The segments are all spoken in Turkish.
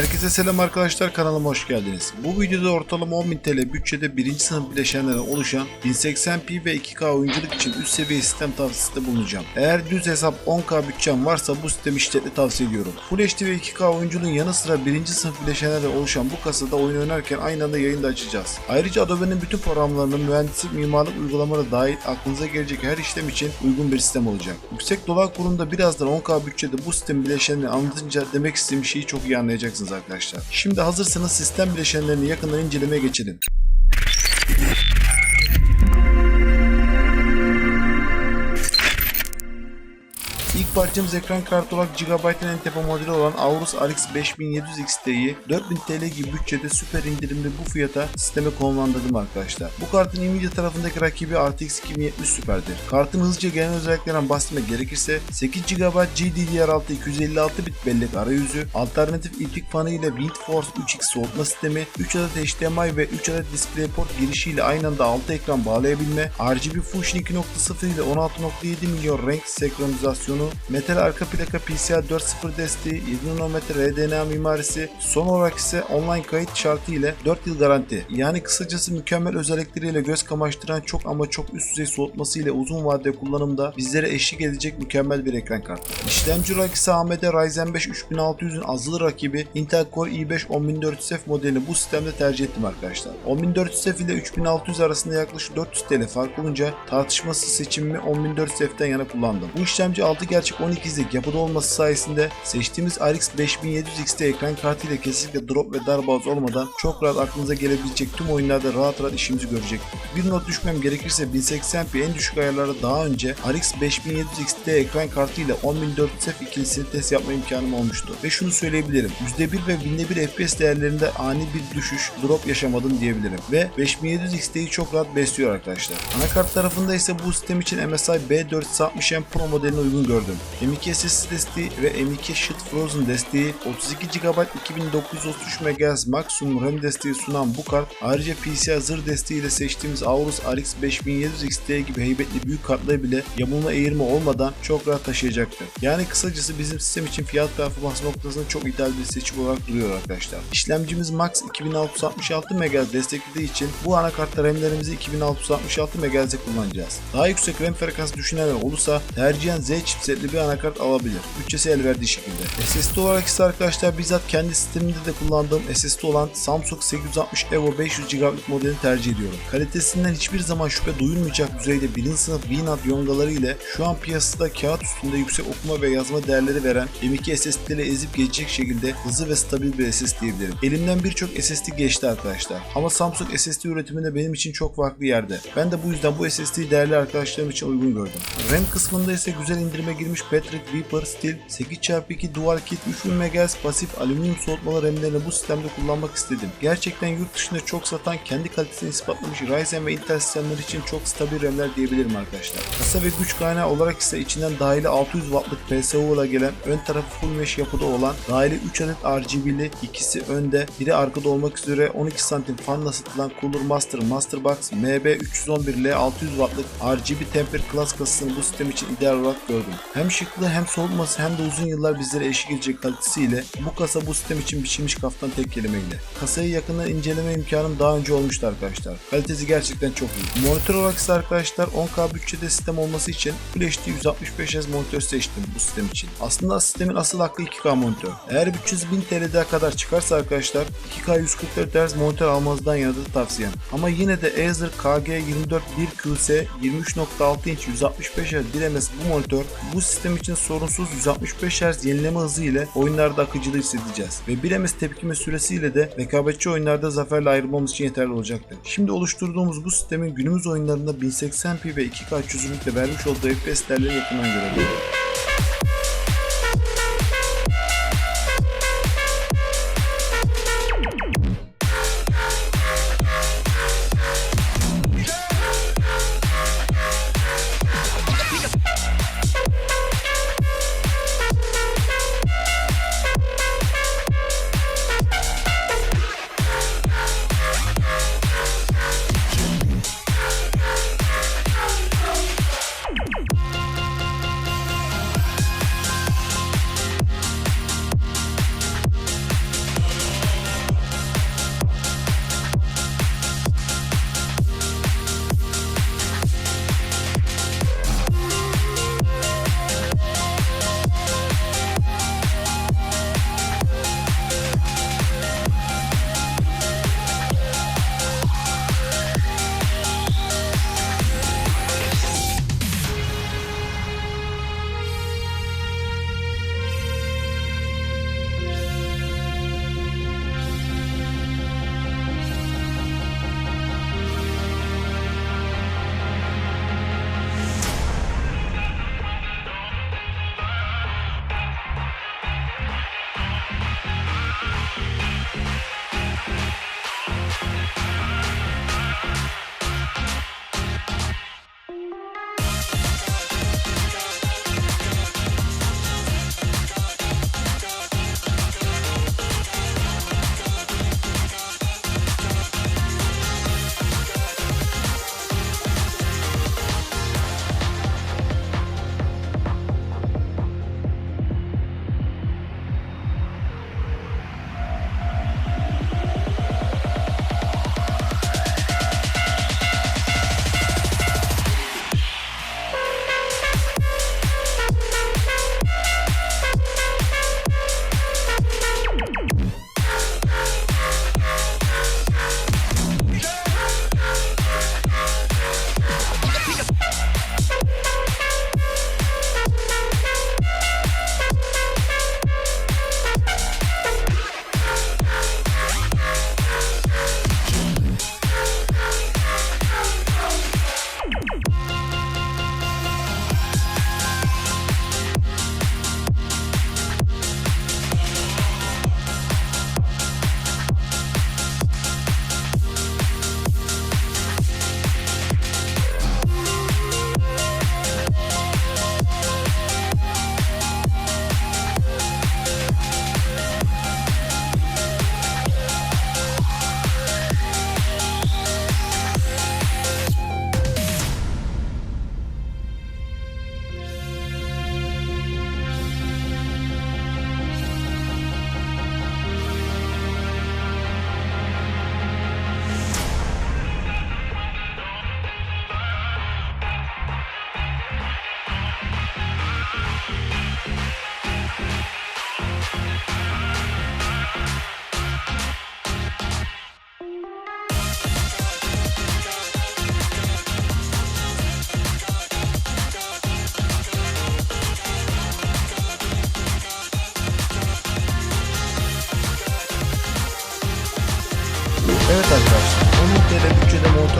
Herkese selam arkadaşlar kanalıma hoş geldiniz. Bu videoda ortalama 10.000 TL bütçede birinci sınıf bileşenlerden oluşan 1080p ve 2K oyunculuk için üst seviye sistem tavsiyesinde bulunacağım. Eğer düz hesap 10K bütçem varsa bu sistemi şiddetle tavsiye ediyorum. Full HD ve 2K oyunculuğun yanı sıra birinci sınıf bileşenlerden oluşan bu kasada oyun oynarken aynı anda yayında açacağız. Ayrıca Adobe'nin bütün programlarının mühendislik, mimarlık uygulamaları dahil aklınıza gelecek her işlem için uygun bir sistem olacak. Yüksek dolar kurunda birazdan 10K bütçede bu sistem bileşenlerini anlatınca demek istediğim şeyi çok iyi anlayacaksınız arkadaşlar. Şimdi hazırsanız sistem bileşenlerini yakından incelemeye geçelim. İlk parçamız ekran kartı olarak GB'ın en tepe modeli olan Aorus RX 5700 XT'yi 4000 TL gibi bütçede süper indirimli bu fiyata sisteme konumlandırdım arkadaşlar. Bu kartın Nvidia tarafındaki rakibi RTX 2070 Super'dir. Kartın hızlıca gelen özelliklerinden bahsetmek gerekirse 8 GB GDDR6 256 bit bellek arayüzü, alternatif iplik fanı ile WindForce 3X soğutma sistemi, 3 adet HDMI ve 3 adet DisplayPort girişiyle aynı anda 6 ekran bağlayabilme, RGB Fusion 2.0 ile 16.7 milyon renk senkronizasyonu, metal arka plaka PCI 4.0 desteği, 7 nanometre RDNA mimarisi, son olarak ise online kayıt şartı ile 4 yıl garanti. Yani kısacası mükemmel özellikleriyle göz kamaştıran çok ama çok üst düzey soğutması ile uzun vadede kullanımda bizlere eşlik edecek mükemmel bir ekran kartı. İşlemci olarak ise AMD Ryzen 5 3600'ün azılı rakibi Intel Core i5 10400F modelini bu sistemde tercih ettim arkadaşlar. 10400F ile 3600 arasında yaklaşık 400 TL fark olunca tartışmasız seçimimi 10400F'den yana kullandım. Bu işlemci 6 gerçek 12'lik yapıda olması sayesinde seçtiğimiz RX 5700 XT ekran kartı ile kesinlikle drop ve darboğaz olmadan çok rahat aklınıza gelebilecek tüm oyunlarda rahat rahat işimizi görecektir. Bir not düşmem gerekirse 1080p en düşük ayarlarda daha önce RX 5700 XT ekran kartı ile 10400F ikilisini test yapma imkanım olmuştu. Ve şunu söyleyebilirim. %1 ve binde 1 FPS değerlerinde ani bir düşüş, drop yaşamadım diyebilirim. Ve 5700 XT'yi çok rahat besliyor arkadaşlar. Anakart tarafında ise bu sistem için MSI B460M Pro modelini uygun gördüm. M2 SSD desteği ve M2 Shield Frozen desteği 32 GB 2933 MHz maksimum RAM desteği sunan bu kart ayrıca PCI zırh desteği ile seçtiğimiz Aorus RX 5700 XT gibi heybetli büyük kartları bile yamulma eğirme olmadan çok rahat taşıyacaktır. Yani kısacası bizim sistem için fiyat performans noktasında çok ideal bir seçim olarak duruyor arkadaşlar. İşlemcimiz Max 2666 MHz desteklediği için bu anakartta RAM'lerimizi 2666 MHz'de kullanacağız. Daha yüksek RAM frekansı düşünenler olursa tercihen Z chipsetli bir anakart alabilir. Bütçesi el verdiği şekilde. SSD olarak ise arkadaşlar bizzat kendi sistemimde de kullandığım SSD olan Samsung 860 Evo 500 GB'lık modelini tercih ediyorum. Kalitesinden hiçbir zaman şüphe duyulmayacak düzeyde birinci sınıf VNAND yongaları ile şu an piyasada kağıt üstünde yüksek okuma ve yazma değerleri veren M2 SSD'leri ezip geçecek şekilde hızlı ve stabil bir SSD diyebilirim. Elimden birçok SSD geçti arkadaşlar. Ama Samsung SSD üretiminde benim için çok farklı yerde. Ben de bu yüzden bu SSD'yi değerli arkadaşlarım için uygun gördüm. RAM kısmında ise güzel indirime girmiş Patrick Viper Steel 8x2 Dual Kit 3000 MHz pasif alüminyum soğutmalı RAM'lerini bu sistemde kullanmak istedim. Gerçekten yurt dışında çok satan kendi kalitesini ispatlamış Ryzen ve Intel sistemleri için çok stabil RAM'ler diyebilirim arkadaşlar. Kasa ve güç kaynağı olarak ise içinden dahili 600 Watt'lık PSU ile gelen ön tarafı full mesh yapıda olan dahili 3 adet RGB'li ikisi önde biri arkada olmak üzere 12 santim fanla satılan Cooler Master Masterbox MB311L 600 Watt'lık RGB Temper Class kasasını bu sistem için ideal olarak gördüm. Hem şıklı hem soğutması hem de uzun yıllar bizlere eşlik edecek kalitesiyle bu kasa bu sistem için biçilmiş kaftan tek kelimeyle. Kasayı yakından inceleme imkanım daha önce olmuştu arkadaşlar. Kalitesi gerçekten çok iyi. Monitör olarak ise arkadaşlar 10K bütçede sistem olması için Full HD 165 Hz monitör seçtim bu sistem için. Aslında sistemin asıl hakkı 2K monitör. Eğer bütçeniz 1000 TL'de kadar çıkarsa arkadaşlar 2K 144 Hz monitör almanızdan yana da tavsiyem. Ama yine de Acer KG24 1QS 23.6 inç 165 Hz 1ms bu monitör bu sistem için sorunsuz 165 Hz yenileme hızı ile oyunlarda akıcılığı hissedeceğiz. Ve 1ms tepkime süresiyle de rekabetçi oyunlarda zaferle ayrılmamız için yeterli olacaktır. Şimdi oluşturduğumuz bu sistemin günümüz oyunlarında 1080p ve 2K çözünürlükle vermiş olduğu FPS değerleri yakından görebiliyoruz.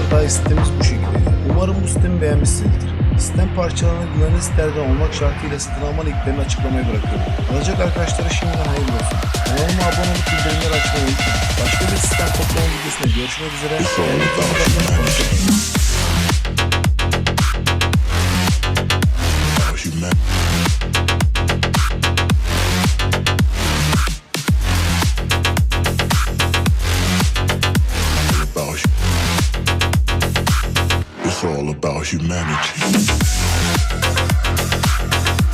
Monitör dahil sistemimiz bu şekilde. Umarım bu sistemi beğenmişsinizdir. Sistem parçalarını güvenli sitelerden olmak şartıyla satın alma linklerini açıklamaya bırakıyorum. Alacak arkadaşlara şimdiden hayırlı olsun. Kanalıma abone olup bildirimleri açmayı unutmayın. Başka bir sistem toplama videosunda görüşmek üzere. Kendinize iyi bakın.